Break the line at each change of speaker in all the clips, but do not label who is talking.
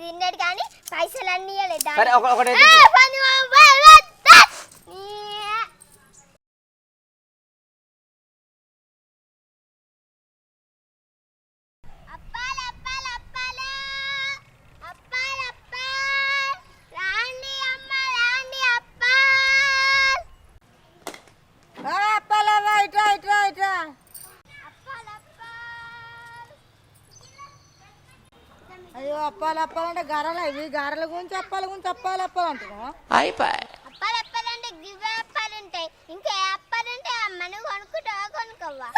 తిన్నాడు కానీ పైసలు అన్నీ ఇవ్వలేదు
సరే ఒక ఒకటి
ఏ, పని వా- వా- వా- తా. ఏ. అప్పాలు, అప్పాలు, అప్పాలు. అప్పాలు, అప్పాలు. రాండి అమ్మ, రాండి అప్పాలు.
అప్పాలవ్వ ఇట్రా ఇట్రా ఇట్రా
అప్పాలు, అప్పాలు.
అయ్యో అప్పాలు అప్పాలంటే గారెలు ఇవి గారెల గురించి అప్పాల గురించి అప్పాలు అప్పాలు అంటున్నావు
అప్పాలు అప్పాలంటే గివ్వే అప్పాలు ఉంటాయి. ఇంకా ఏ అప్పాలు ఉంటాయి అమ్మ నువ్వు కొనుక్కుంటావా కొనుక్కోవా?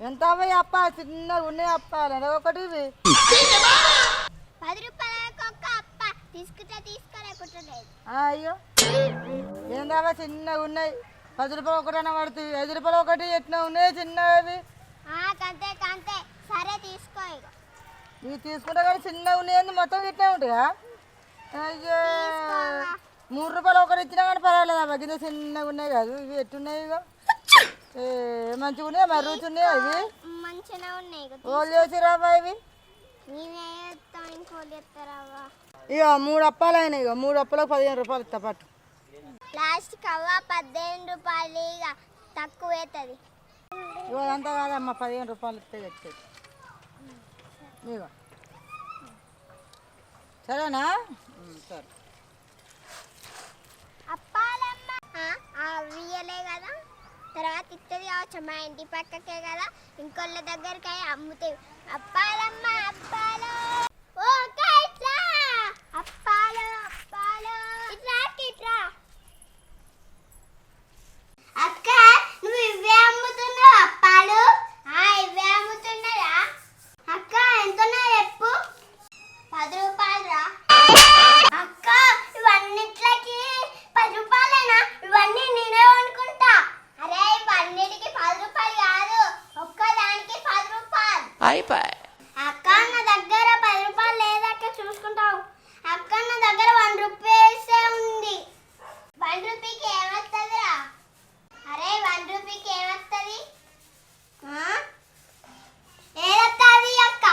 ఎంత అవ్వయి అప్ప? చిన్నగా ఉన్నాయి అప్పాలు అదే ఒకటి
పది రూపాయలకు ఒక్క అప్ప. తీసుకుంటా తీసుకోలేకుంటలేదు
ఆ, అయ్యో. ఏందావా చిన్నగా ఉన్నాయి. పది రూపాయలు ఒకటైనా పడుతుంది ఐదు రూపాయలు ఒకటి ఎట్లా ఉన్నాయి? చిన్నవి
కంతే కంతే సరే తీసుకో
ఇవి తీసుకుంటే కానీ చిన్నగా ఉన్నాయి మొత్తం ఇట్లా ఉంటాయా అయ్యో. మూడు రూపాయలు ఒకటి ఇచ్చినా కానీ పర్వాలేదు అవ్వ కింద చిన్నగా ఉన్నాయి కాదు ఇవి ఎట్టున్నాయి ఇక ఏ, మంచిగా ఉన్నాయి? మరి రుచి ఉన్నాయి ఇవి?
ఇక
ఓళ్ళు చేసిరావా ఇవి? ఇక మూడు అప్పాలు అయినాయి ఇక మూడు అప్పాలకు పదిహేను రూపాయలు ఇస్తా పట్టు.
లాస్ట్ కవ్వ పద్దెనిమిది రూపాయలు ఇక తక్కువ అవుతుంది
ఇవాళ అంతా కాదమ్మా పదిహేను రూపాయలు ఇస్తే తెచ్చేది. సరేనా? సరే.
అప్పాలమ్మ. కదా? తర్వాత ఇస్తుంది కావచ్చు మా ఇంటి పక్కకే కదా? ఇంకొళ్ళ దగ్గరికి అమ్ముతాయి అప్పాలమ్మ అప్పాలో ఓ అక్క ఇట్లా అప్పాలు అప్పాలు ఇట్లా అక్క, ఇట్లా అక్క నువ్వు ఇవే అమ్ముతున్నావు అప్పాలు ఆ ఇవే అమ్ముతున్నారా అక్క ఎంత చెప్పు పది రూపాయలు రా అక్క ఇవన్నిట్లకి పది రూపాయలేనా ఇవన్నీ నేనే అనుకుంటా అరే ఇవన్నిటికి పది రూపాయలు కాదు ఒక్కదానికి పది రూపాయలు అక్క నా దగ్గర పది రూపాయలు లేదక్క చూసుకుంటావు. అక్క నా దగ్గర వన్ రూపీసే ఉంది. వన్ రూపీకి ఏమొస్తుందిరా అరే వన్ రూపీకి ఏమొస్తుంది? ఏదొస్తుంది అక్క?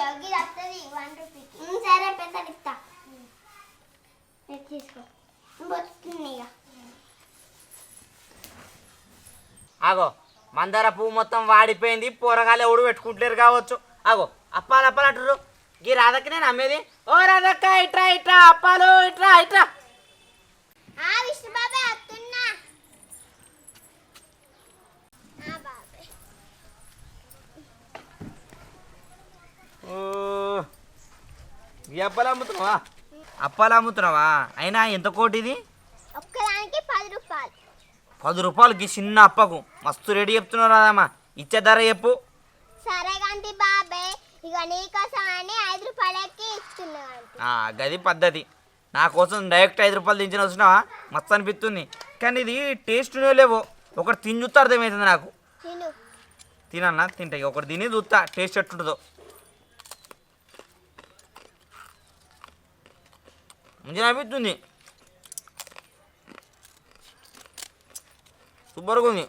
యోగి వస్తుంది వన్ రూపీకి సరే పెద్దలు ఇస్తా తీసుకో. వస్తుంది ఇక.
ఆగో. మందార పువ్వు మొత్తం వాడిపోయింది పోరగాలు ఎవడు పెట్టుకుంటలేరు కావచ్చు. ఆగో అప్పాలు అప్పాలు అంటారు ఈ రాధకి నేను అమ్మేది. ఓ రాధక్క ఇట్రా ఇట్రా అప్పాలు ఇట్రా ఇట్రా. అప్పాలు అమ్ముతున్నావా? అప్పాలు అమ్ముతున్నావా? అయినా ఎంత కోటి ఇది
ఒక్కదానికి పది రూపాయలు
పది రూపాయలకి చిన్న అప్పకు. మస్తు రెడీ చెప్తున్నావు రాదమ్మా ఇచ్చే ధర చెప్పు.
సరే కాంతి బాబాయ్ ఇక నీకోసం అని ఐదు రూపాయలకి ఇస్తున్నా ఆంటీ.
ఆ, గది పద్ధతి. నా కోసం డైరెక్ట్ ఐదు రూపాయలు దించిన వచ్చినావా మస్తు అనిపిస్తుంది. కానీ ఇది టేస్ట్ లేవు. ఒకటి తిని చూస్తే అర్థమవుతుంది నాకు.
తిను.
తినన్నా తింటా. ఇక ఒకటి తిని చూస్తా టేస్ట్ ఎట్టుంటుందో మంచిగా అనిపిస్తుంది. సూపర్గా ఉంది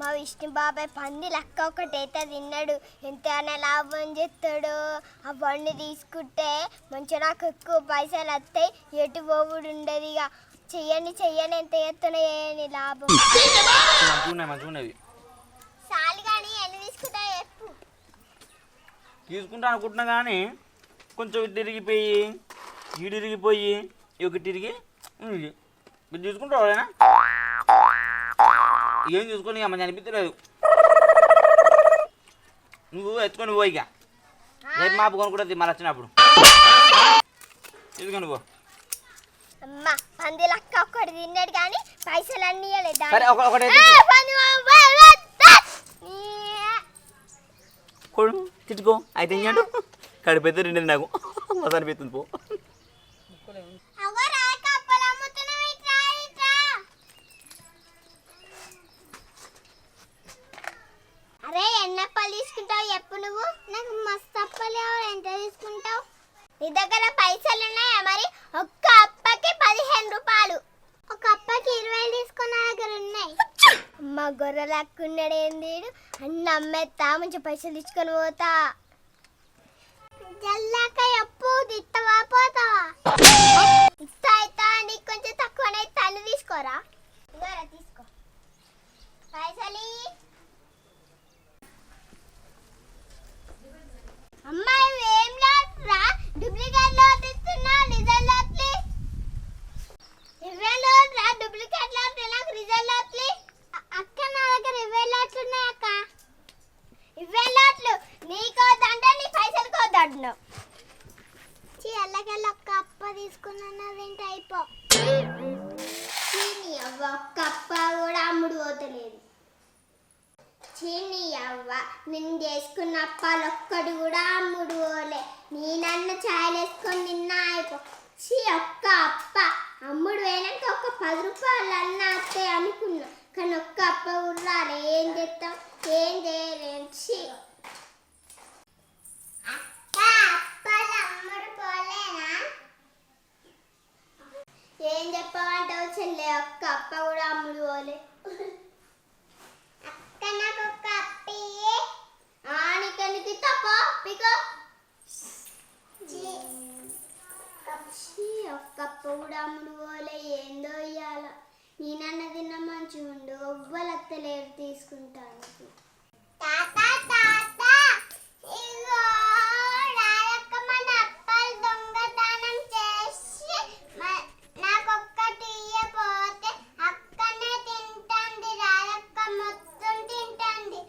మా విష్ణు బాబాయ్ పంది లెక్క ఒకటైతే తిన్నాడు. ఎంత లాభం చేస్తాడు. ఆ బండి తీసుకుంటే మంచిగా నాకు ఎక్కువ పైసలు వస్తాయి. ఎటు పోవుడు ఉండదు ఇక. చెయ్యండి చెయ్యని ఎంత చేస్తున్నా చేయని లాభం. తీసుకుంటా
అనుకుంటున్నా కానీ కొంచెం తిరిగిపోయి ఈడు తిరిగిపోయి ఇక తిరిగి తీసుకుంటావు ఎవరైనా? ఏం చూసుకొని ఇక మంచి అనిపించలేదు నువ్వు ఎత్తుకొని పో ఇక. రేపు మాపు కొనుక్కుంటుంది మళ్ళీ వచ్చినప్పుడు. తీసుకొని పో.
అమ్మ పంది లెక్క ఒక్కటి తిన్నాడు కానీ పైసలు అన్నీ ఇవ్వలేదు
ఒకటి తిట్టుకో. అయితే ఏం చేయడు కడిపోతే నాకు. మస్తు అనిపిస్తుంది పో.
అరే ఎన్ని తీసుకుంటావు నువ్వు. నాకు మస్తు ఎంత తీసుకుంటావు? నీ దగ్గర పైసలు ఉన్నాయా మరి? ఒక్క అప్పకి పదిహేను రూపాయలు. ఒక అప్పకి ఇరవై తీసుకున్న దగ్గర ఉన్నాయి. గొర్రె లక్కున్నాడు ఏంది అన్న అమ్మేస్తా మంచి పైసలు తీసుకొని పోతా. జల్లాక ఎప్పు ఇత్తవా పోతావా? ఇస్తా ఇస్తా నీకు కొంచెం తక్కువనే తల్లి తీసుకోరా? తీసుకో. పైసలు ఇయ్యి. అమ్మాయి ఏం లాట్రా డూప్లికేట్ లాట్ ఇస్తున్నా రిజల్ట్ లాట్లీ ఇరవై లాట్రా డూప్లికేట్ లాట్ నాకు రిజల్ట్ లాట్లీ అక్క నా దగ్గర ఇరవై లాట్లు ఉన్నాయి అక్క ఇరవై లాట్లు నీకు వద్దంటే నీ పైసలు కోద్దంటున్నావు చీ ఒక్క అప్ప తీసుకున్నా అయిపో. చీని అవ్వ ఒక్క అప్ప కూడా అమ్ముడు పోతలేదు. చీని అవ్వ నేను చేసుకున్న అప్పాలు ఒక్కడు కూడా అమ్ముడు పోలే. నేనన్న ఛాయలు వేసుకొని నిన్న అయిపో. చీ ఒక్క అప్ప. అమ్ముడు పోయినాక ఒక పది రూపాయలు అన్న వస్తే అనుకున్నా. కానీ ఒక్క అప్ప కూడా రాలే. ఏం చేస్తాం ఏం చేయలేం. చీ. ఏం చెప్పమంటావు చెల్లె? ఒక్క అప్ప కూడా అమ్ముడు పోలే. అక్క నాకు ఒక్క అప్పి. ఆనికనికి తప్పో పికో. ఒక్క అప్ప కూడా అమ్ముడు పోలే ఏందో ఇయ్యాల నేనన్న తిన్న మంచి ఉండు ఎవ్వలత్తలేరు తీసుకుంటాను తాత తాత ఇగో రాయక్క మన అప్పలు దొంగతనం చేసి మ- నాకొక్కటి ఇయ్యపోతే అక్కనే తింటాంది రాయక్క మొత్తం తింటాంది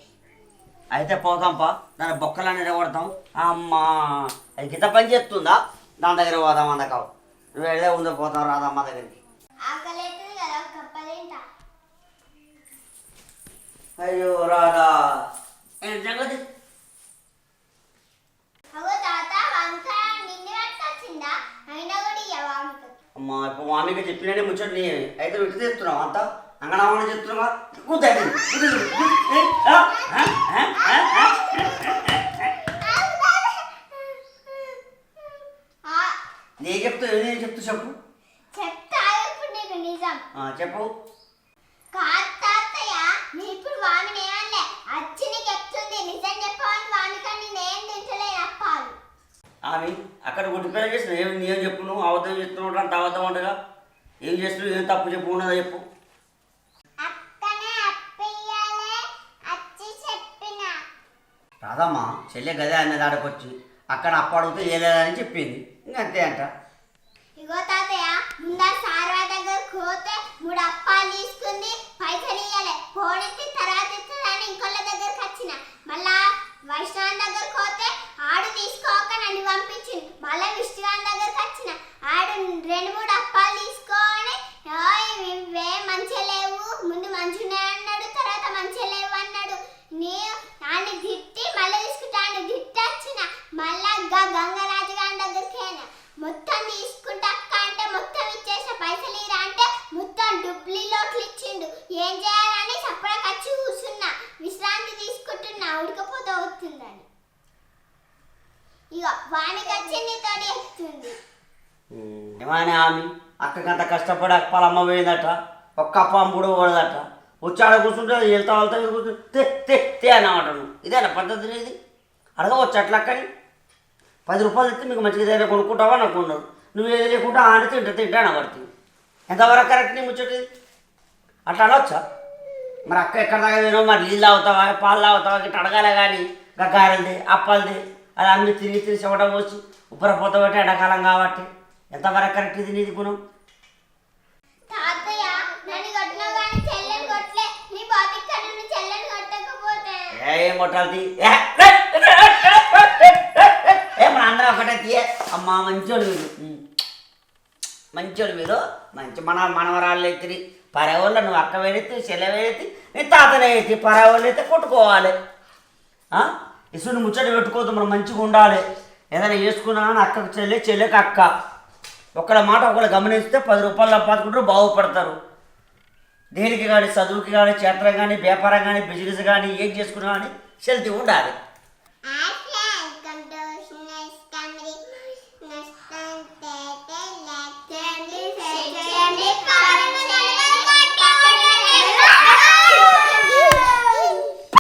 అయితే పోదాంపా. దాని బొక్కలన్నీ కొడతాం అమ్మా అది గిత పని చేస్తుందా? దాని దగ్గర పోదాం అందకావు నువ్వు వెళ్ళే ఉందో పోతాం రాదమ్మ దగ్గరికి.
కప్ప తింటా.
అయ్యో రాదా సంగతి అమ్మా ఇప్పుడు మామీకి చెప్పినట్టే ముచ్చట నీ అయితే విట్టి తెస్తున్నావు అంతా? అంగనామని చెప్తున్నావా? కూతాయి
ఆ,
నీ చెప్తా నేను చెప్తూ చెప్పు. చెప్పు.
నేనేం
ఆమె అక్కడ గుడ్డి పిల్లలు చేసిన ఏం నేను చెప్పు నువ్వు అవద్దం చెప్తున్నావు అంత అవద్దం ఉండగా ఏం చేస్తున్నావు? ఏం తప్పు చెప్పు ఉన్నదో చెప్పు. కాదమ్మా చెల్లె గదే అన్నది ఆడకొచ్చి అక్కడ అప్పు అడిగితే ఏలేదని చెప్పింది. ఇంకా అంతే అంట.
ఇగో తాతయ్య ముందా సార్వా దగ్గర పోతే మూడు అప్పాలు తీసుకుంది పైసలు ఇయ్యలే. పోడితే తర్వాత ఇస్తుందని ఇంకోళ్ళ దగ్గరకు వచ్చిన. మళ్ళా వైష్ణవం దగ్గర పోతే ఆడు తీసుకోక నన్ను పంపించింది మళ్ళా విష్ణుగాన్ దగ్గరకు వచ్చిన. ఆడు రెండు మూడు అప్పాలు తీసుకొని "ఓయ్, ఇవే మంచిగా లేవు ముందు మంచిగా అన్నాడు తర్వాత మంచిగా లేవు అన్నాడు నీ నాన్ని తిట్టి మళ్ళీ తీసుకుంటాను తిట్టి వచ్చిన మళ్ళా గా గంగరాజు గారి దగ్గరికి అయినా మొత్తం తీసుకుంటా అక్క అంటే మొత్తం ఇచ్చేసిన పైసలు ఇరా అంటే మొత్తం డబ్బులు లోట్లు ఇచ్చిండు ఏం చేయాలని సపరేట్ వచ్చి కూర్చున్నా విశ్రాంతి తీసుకుంటున్నా ఉడకపోతే అవుతుందని ఇక వానికి వచ్చింది తోడి చెప్తుంది.
ఏమైనా ఆమె? అక్కకంత కష్టపడి అప్పాలు అమ్మ పోయిందట ఒక్క అప్ప అమ్ముడు పోడదట వచ్చి ఆడ కూర్చుంటే వెళ్తా వెళ్తా కూర్చుంటే తే తే తే అన్నమాట నువ్వు ఇదేనా పద్ధతి ఇది? అడగవచ్చు అట్లక్కని పది రూపాయలు ఇస్తే మీకు మంచిగా ఏదైనా కొనుక్కుంటావా నాకు ఉండదు నువ్వు ఏది లేకుండా ఆడి తింటా తింటా అనబడుతుంది ఎంతవరకు కరెక్ట్ నీ ముచ్చటి అట్లా అనవచ్చా మరి అక్క ఎక్కడ దాకా పోయినావు? మరి నీళ్ళు తాగుతావా? పాలు తాగుతావా? ఇట్లా అడగాలి కానీ గగ్గారది అప్పలది అది అన్ని తిరిగి తిరిగి పోసి ఉబ్బరపోత పెట్టి ఎండాకాలం కాబట్టి. ఎంతవరకు కరెక్ట్ ఇది నీది గుణం? ఏం కొట్టాలి ఏ మన అందరం ఒకటే తీయ అమ్మా మంచోడు మీరు. మంచోడు మీరు. మంచి మన మనవరాళ్ళు ఎత్తి పరవాళ్ళు నువ్వు అక్క వేరెత్తి చెల్ల నీ తాతనే ఎత్తి పరవాళ్ళు అయితే కొట్టుకోవాలి. ఇసుని ముచ్చట పెట్టుకోవద్దు మనం మంచిగా ఉండాలి. ఏదైనా వేసుకున్నానని అక్కకు చెల్లె చెల్లెకి అక్క. ఒకళ్ళ మాట ఒకళ్ళు గమనిస్తే పది రూపాయలు సంపాదుకుంటారు బాగుపడతారు. దేనికి కానీ చదువుకి కానీ చేతనం కానీ వ్యాపారం కానీ బిజినెస్ కానీ ఏం చేసుకున్నా కానీ సెల్తీ ఉండాలి.